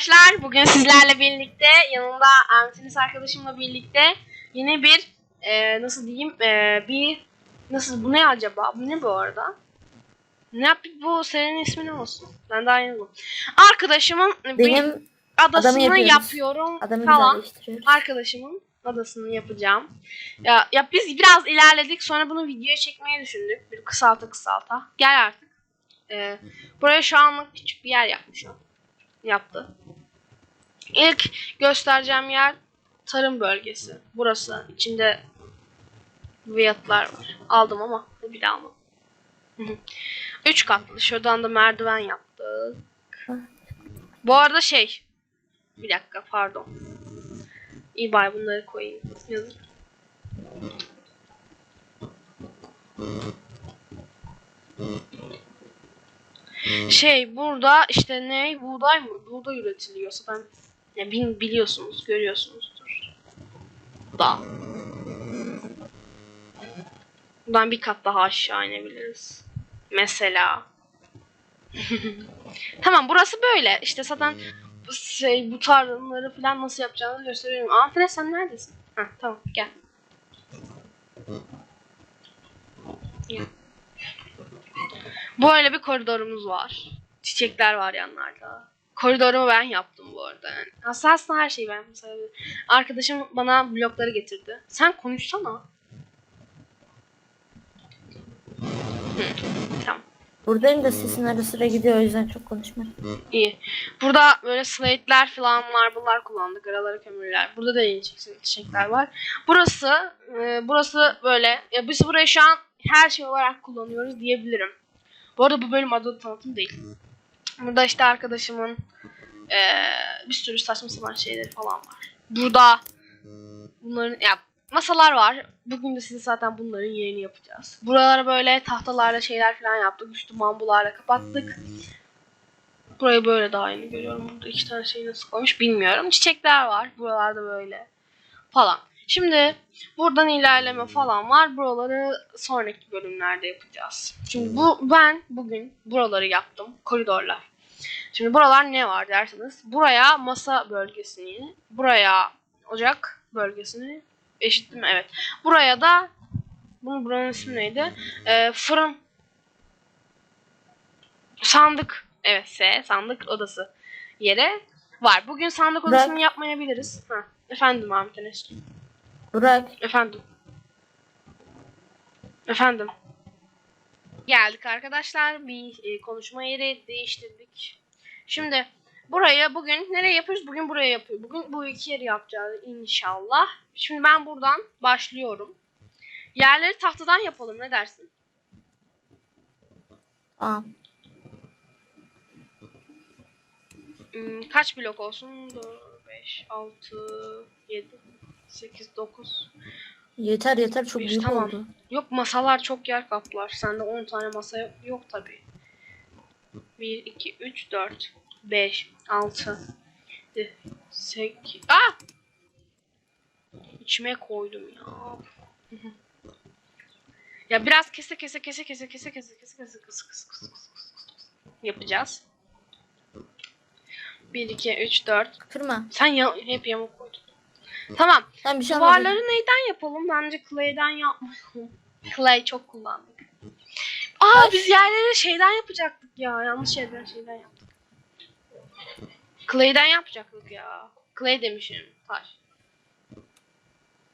arkadaşlar. Bugün sizlerle birlikte yanımda Antinis arkadaşımla birlikte yeni bir e, nasıl diyeyim e, bir nasıl bu ne acaba? Bu ne bu arada? Ne yap bu serinin ismi ne olsun? Ben daha yeni. Arkadaşımın Benim adasını yapıyorum adamı falan. Arkadaşımın adasını yapacağım. Ya, ya biz biraz ilerledik sonra bunu videoya çekmeyi düşündük. Bir kısalta kısalta. Gel artık. Ee, buraya şu anlık küçük bir yer yapmış o. Yaptı. İlk göstereceğim yer tarım bölgesi. Burası. İçinde fiyatlar var. Aldım ama bir daha hı. Üç katlı. Şuradan da merdiven yaptık. Bu arada şey. Bir dakika pardon. İyi bari bunları koyayım. Yazık. Şey burada işte ne buğday mı? Buğday üretiliyor. Zaten ya bin biliyorsunuz, görüyorsunuzdur. Da. Buradan bir kat daha aşağı inebiliriz. Mesela. tamam burası böyle. İşte zaten bu şey bu tarlaları falan nasıl yapacağını gösteriyorum. Anfire sen neredesin? Heh, tamam gel. Gel. Böyle bir koridorumuz var. Çiçekler var yanlarda. Koridorumu ben yaptım bu arada. Yani. Aslında, aslında her şeyi ben yaptım. Arkadaşım bana blokları getirdi. Sen konuşsana. Hı, tamam. Buradayım da sesin ara sıra gidiyor o yüzden çok konuşma. İyi. Burada böyle slate'ler falan var. Bunlar kullandık. Aralara kömürler. Burada da yeni çiçek- çiçekler var. Burası e, burası böyle. Ya biz burayı şu an her şey olarak kullanıyoruz diyebilirim. Bu arada bu bölüm adı tanıtım değil. Burada işte arkadaşımın e, bir sürü saçma sapan şeyleri falan var. Burada bunların ya masalar var. Bugün de size zaten bunların yerini yapacağız. Buralara böyle tahtalarla şeyler falan yaptık. Üstü mambularla kapattık. Burayı böyle daha yeni görüyorum. Burada iki tane şey nasıl koymuş bilmiyorum. Çiçekler var. Buralarda böyle falan. Şimdi buradan ilerleme falan var. Buraları sonraki bölümlerde yapacağız. Şimdi bu ben bugün buraları yaptım. Koridorlar. Şimdi buralar ne var derseniz. Buraya masa bölgesini, buraya ocak bölgesini eşit mi? Evet. Buraya da bunun buranın ismi neydi? Ee, fırın sandık evet S sandık odası yere var. Bugün sandık odasını yapmayabiliriz. Ha. Efendim Ahmet Enes. Burak Efendim. Efendim. Geldik arkadaşlar. Bir e, konuşma yeri değiştirdik. Şimdi buraya bugün nereye yapıyoruz? Bugün buraya yapıyoruz. Bugün bu iki yeri yapacağız inşallah. Şimdi ben buradan başlıyorum. Yerleri tahtadan yapalım ne dersin? Aa, Hmm, kaç blok olsun? 4, 5, 6, 7, 8, 9. yeter yeter çok büyük tamam. oldu. Yok masalar çok yer kaplar. Sende 10 tane masa yok, yok tabi. 1, 2, 3, 4, 5, 6, 7, 8. Ah! İçime koydum ya. ya biraz kese kese kese kese kese kese kese kese kese kese kese kese yapacağız. 1, 2, 3, 4. Kırma. Sen ya hep yamuk koydun. Tamam. Sen bir şey Duvarları anladın. neyden yapalım? Bence clay'den yapmayalım. Clay çok kullandık. Aa biz yerleri şeyden yapacaktık ya. Yanlış yerden şeyden yaptık. Clay'den yapacaktık ya. Clay demişim. Taş.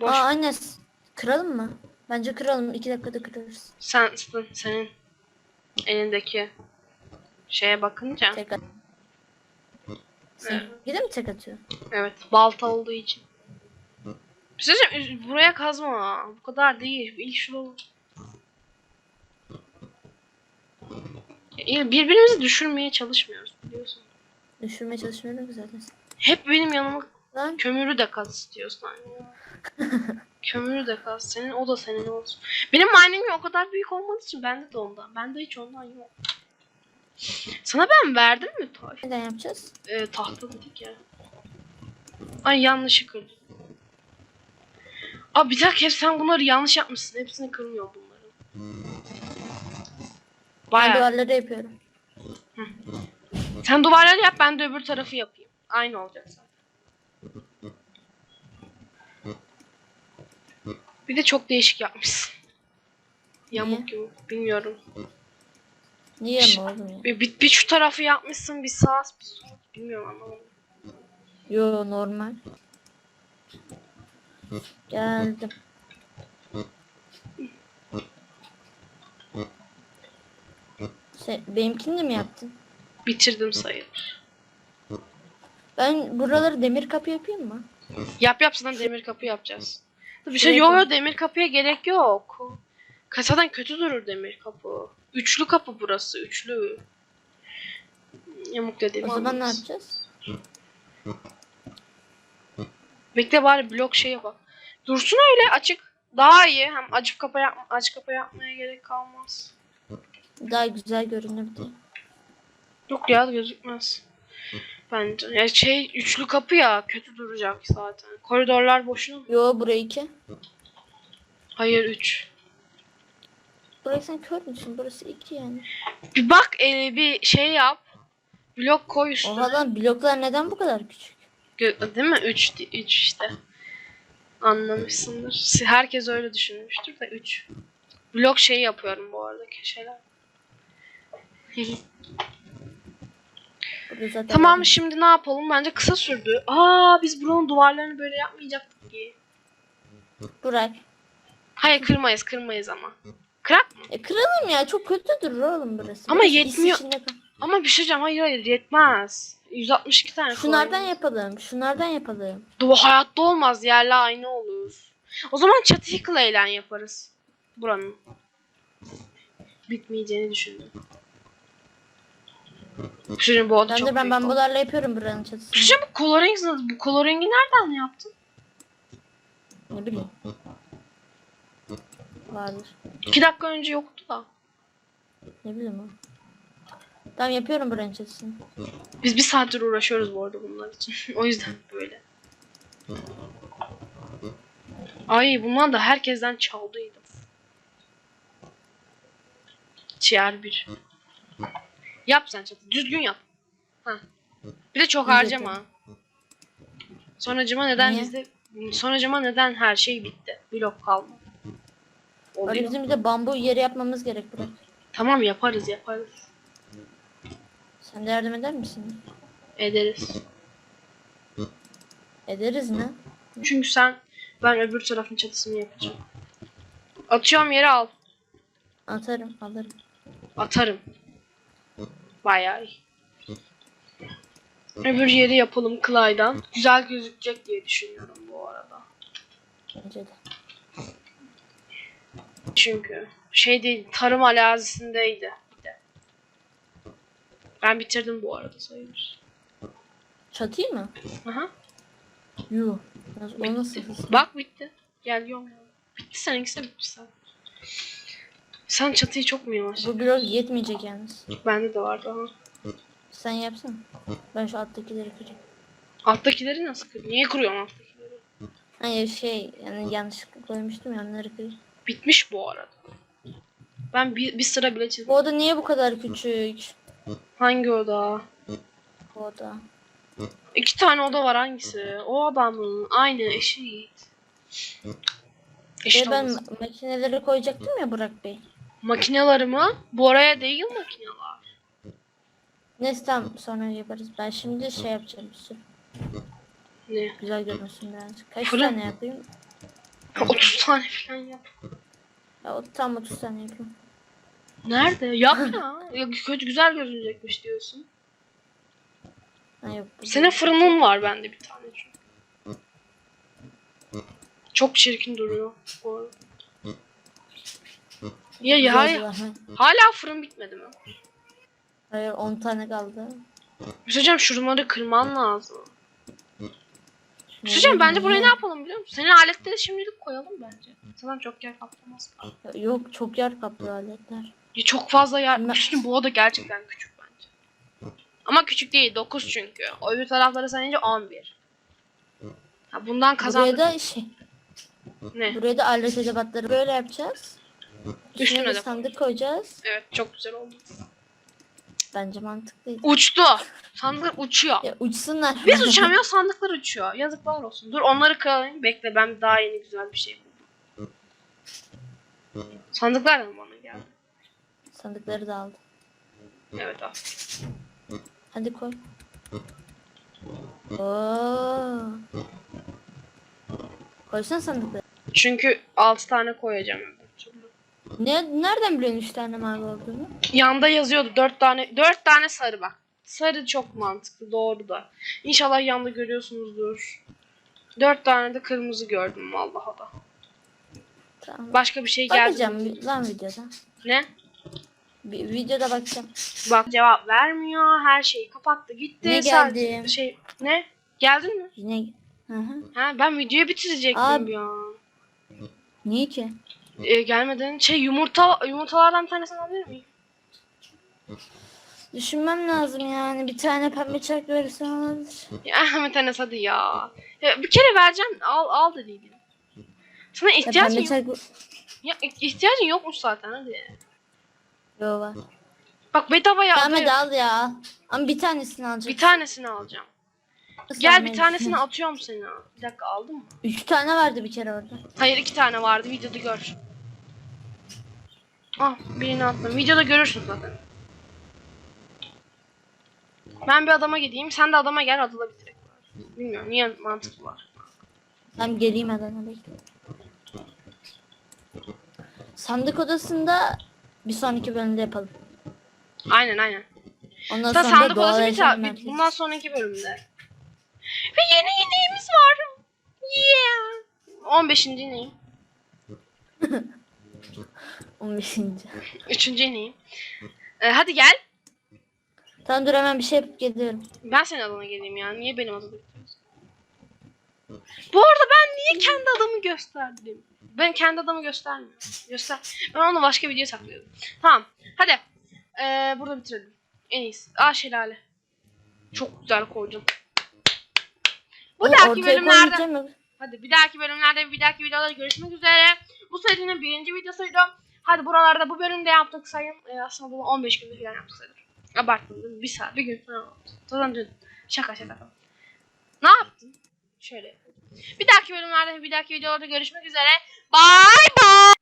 Boş. Aa anne kıralım mı? Bence kıralım. iki dakikada kırarız. Sen sen- senin elindeki şeye bakınca Tek at. Sen gide mi tek atıyor? evet balta olduğu için. Bir şey söyleyeyim, buraya kazma. Bu kadar değil. İlk. Ya, Birbirimizi düşürmeye çalışmıyoruz biliyorsun. Düşürmeye çalışmıyorum zaten. Hep benim yanıma Lan kömürü de kaz istiyorsan ya. kömürü de kaz. Senin o da senin olsun. Benim miningim o kadar büyük olmadığı için bende de ondan. Bende hiç ondan yok. Sana ben verdim mi taş? neden yapacağız? Ee, tahta dedik ya. Ay yanlışı kırdım. Abi bir dakika sen bunları yanlış yapmışsın. Hepsini kırmıyorum bunların. Ben Bayağı. duvarları yapıyorum. Sen duvarları yap ben de öbür tarafı yapayım. aynı olacak zaten. Bir de çok değişik yapmışsın. Yamuk gibi. Bilmiyorum. Niye mi oğlum ya? Bir, bir, bir şu tarafı yapmışsın bir sağ bir sol. Bilmiyorum anlamadım. Yo normal. Geldim. Sen, benimkini de mi yaptın? Bitirdim sayılır. Ben buraları demir kapı yapayım mı? Yap yap sana demir kapı yapacağız. Bir şey yok yok demir kapıya gerek yok. Kasadan kötü durur demir kapı. Üçlü kapı burası üçlü. Yamuk dediğim O zaman ne yapacağız? Bekle bari blok şey yapalım. Dursun öyle açık. Daha iyi. Hem açık kapa yap açık kapa yapmaya gerek kalmaz. Daha güzel görünür diye. Yok ya gözükmez. Bence. Ya şey üçlü kapı ya kötü duracak zaten. Koridorlar boşuna mı? Yo buraya iki. Hayır 3. Burayı sen kör müsün? Burası iki yani. Bir bak e, bir şey yap. Blok koy üstüne. Oha lan bloklar neden bu kadar küçük? Gö- Değil mi? 3 3 işte. Anlamışsındır. Herkes öyle düşünmüştür de 3. Blok şey yapıyorum bu arada köşeler. Tamam var. şimdi ne yapalım? Bence kısa sürdü. Aa biz buranın duvarlarını böyle yapmayacaktık ki. Burak. Hayır kırmayız kırmayız ama. Kırak mı? E kıralım ya çok kötü durur oğlum burası. Ama is yetmiyor. Ama bir şey diyeceğim. Hayır hayır yetmez. 162 tane Şunlardan koyalım. yapalım. Şunlardan yapalım. Duvar hayatta olmaz. Yerle aynı olur. O zaman çatıyı clay'len yaparız. Buranın. Bitmeyeceğini düşündüm. Şimdi bu oda Ben çok de ben büyük oldu. bambularla yapıyorum buranın çatısını. Şimdi bu coloring nasıl? Bu coloring'i nereden yaptın? Ne bileyim. Vardır. İki dakika önce yoktu da. Ne bileyim o. Tamam yapıyorum buranın çatısını. Biz bir saattir uğraşıyoruz bu arada bunlar için. o yüzden böyle. Ay bunlar da herkesten çaldıydım. Ciğer bir. Yap sen çatı. Düzgün yap. Ha. Bir de çok harcama. Sonracıma neden Niye? bizde sonracıma neden her şey bitti. Blok kalmadı. Oluyor. bizim bir de bambu yeri yapmamız gerek Burak. Tamam yaparız yaparız. Sen de yardım eder misin? Ederiz. Ederiz ne? Çünkü sen ben öbür tarafın çatısını yapacağım. Atıyorum yere al. Atarım alırım. Atarım. Bayağı iyi. Öbür yeri yapalım Clyde'dan. Güzel gözükecek diye düşünüyorum bu arada. Bence de. Çünkü şey değil tarım arazisindeydi. Ben bitirdim bu arada sayılır. Çatıyı mı? Aha. Yuh. O nasıl? Bak bitti. Gel yom. Bitti seninkisi de bitti sen. Sen çatıyı çok mu yavaş? Bu blok yetmeyecek yalnız. Bende de vardı ama. Sen yapsana. Ben şu alttakileri kırayım. Alttakileri nasıl kır? Niye kuruyorsun alttakileri? Hayır şey yani yanlışlıkla koymuştum ya onları kırayım. Bitmiş bu arada. Ben bir, bir sıra bile çizdim. Bu oda niye bu kadar küçük? Hangi oda? Bu oda. İki tane oda var hangisi? O adamın aynı eşit. Eşit E ben makineleri koyacaktım ya Burak Bey. Makinelerimi bu oraya değil makineler. Neyse tamam sonra yaparız. Ben şimdi şey yapacağım bir sürü. Ne? Güzel görünsün birazcık. Kaç Fırın. tane yapayım? 30 tane falan yap. Ya, tam 30 tane yapayım. Nerede? Yap ya. ya. Kötü güzel gözükecekmiş diyorsun. Ha, yok. Senin fırının var bende bir tane çünkü. Çok çirkin duruyor bu arada. Ya ya daha. Hala fırın bitmedi mi? Hayır 10 tane kaldı. Diyeceğim şunları kırman lazım. Diyeceğim bence buraya ne yapalım biliyor musun? Senin aletleri şimdilik koyalım bence. Zaten çok yer kaplamaz. Yok çok yer kaplıyor aletler. Çok fazla yer. Diyeyim, bu oda gerçekten küçük bence. Ama küçük değil 9 çünkü. O öbür taraflara sayınca 11. Ha, bundan Buraya kazandık. da şey. Ne? Buraya da alet edebatları böyle yapacağız. Üstüne de sandık koyacağız. Evet çok güzel oldu. Bence mantıklıydı. Uçtu. Sandıklar uçuyor. Ya uçsunlar. Biz uçamıyoruz sandıklar uçuyor. Yazıklar olsun. Dur onları kıralım. Bekle ben daha yeni güzel bir şey buldum. Sandıklar da mı bana? Sandıkları da aldı. Evet al. Hadi koy. Oo. Koysana sandıkları. Çünkü 6 tane koyacağım. Ne, nereden biliyorsun 3 tane mavi olduğunu? Yanda yazıyordu 4 tane 4 tane sarı bak. Sarı çok mantıklı doğru da. İnşallah yanda görüyorsunuzdur. 4 tane de kırmızı gördüm vallahi da. Tamam. Başka bir şey geldi. Bakacağım lan videoda. Ne? Bir, videoda bakacağım. Bak cevap vermiyor. Her şeyi kapattı gitti. Ne Sadece geldi? Şey ne? Geldin mi? Yine Hı hı. Ha ben videoyu bitirecektim Abi- ya. Niye ki? Ee, gelmeden şey yumurta yumurtalardan bir tanesini alabilir miyim? Düşünmem lazım yani. Bir tane pembe çark verirsen olabilir. Ya Ahmet Enes hadi ya. ya. Bir kere vereceğim al al dediydin. Sana Ya ihtiyacın pembe yok. çark Ya, ihtiyacın yokmuş zaten hadi. Yo var. Bak bedavaya Tamam hadi atıyorum. al ya. Ama bir tanesini alacağım. Bir tanesini alacağım. Gel bir tanesini atıyorum sana. Bir dakika aldın mı? Üç tane vardı bir kere orada. Hayır iki tane vardı videoda gör. Ah birini attım. Videoda görürsün zaten. Ben bir adama gideyim. Sen de adama gel adada bitirek. Bilmiyorum niye mantıklı var. Tamam geleyim Adana bekle. Sandık odasında bir sonraki bölümde yapalım. Aynen aynen. Ondan Zaten sonra sandık odası biter. merkezi. Bundan sonraki bölümde. Ve yeni ineğimiz var. Yeah. 15. ineğim. 15. 3. ineğim. Ee, hadi gel. Tamam dur hemen bir şey yapıp geliyorum. Ben senin adına geleyim ya. Niye benim adımı gösteriyorsun? Bu arada ben niye kendi adamı gösterdim? Ben kendi adamı göstermiyorum. Göster. Ben onu başka videoya saklıyordum. Tamam. Hadi. Ee, burada bitirelim. En iyisi. Aa şelale. Çok güzel koydum. Bu Onu dahaki bölümlerde? Hadi bir dahaki bölümlerde bir dahaki videolarda görüşmek üzere. Bu serinin birinci videosuydu. Hadi buralarda bu bölümde yaptık sayın. Ee, aslında bunu 15 günde falan yaptık sayılır. Mi? Bir saat, bir gün falan oldu. Dün. Şaka şaka. Ne yaptın? Şöyle. Bir dahaki bölümlerde bir dahaki videolarda görüşmek üzere. Bye bye.